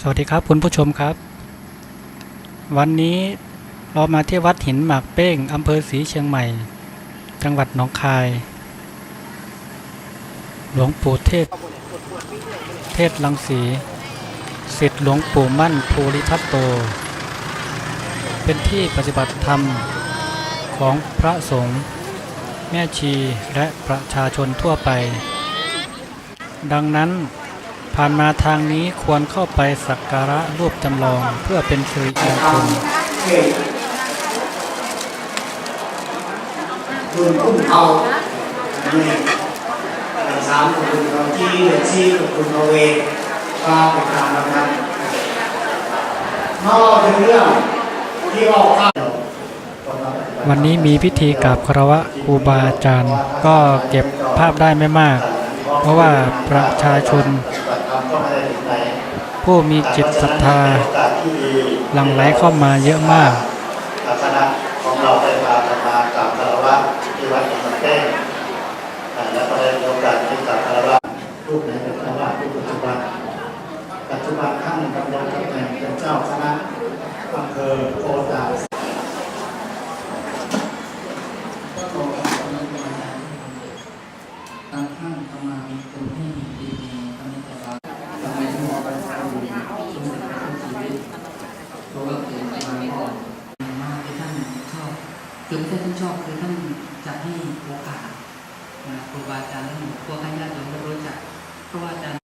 สวัสดีครับคุณผู้ชมครับ วันนี้เรามาที่วัดหินหมากเป้งอำเภอศรีเชียงใหม่ จังหวัดหนองคาย หลวงปู่เทศ เทศลังสีสิทธิหลวงปู่มั่นภูริทัตโต เป็นที่ปฏิบัติธรรมของพระสงฆ์แม่ชีและประชาชนทั่วไป ดังนั้น ผ่านมาทางนี้ควรเข้าไปสักการะรูปจำลองเพื่อเป็นสิริมงคลคุณคุ้มเอานี่สามคุณเราที่เดือนที่คุณเอาเวฟ้าไปตามนะครับนอกจากเรื่องที่ออกข้าววันนี้มีพิธีกราบคารวะครูบาอาจารย์ ก็เก็บภาพได้ไม่มาก เพราะว่าประชาชน ผู้มีจิตศรัทธาหลั่งไหลเข้ามาเยอะมากคณะของเราได้พากันมากราบคารวะที่วัดหนองแก้งอ่าและก็ได้มีโอกาสที่กราบคารวะรูปไหนเป็นคารวะรูปปัจจุบันปัจจุบันท่านดำรงตำแหน่งเป็นเจ้าคณะอำเภอโพธิ์ดาวตามข้างประมาณคนที่ดีมีพระนิพพานทำไมถึงบอกว่าเราอยู่สมเด็จพระพุทธชีวิตเพราะว่าเกิดมาก่อนมากที่ท่านชอบ คือไม่ใช่ท่านชอบคือท่านจะให้โอกาสครูบาอาจารย์ท่านพวกให้ญาติโยมได้รู้จักเพราะว่าอาจารย์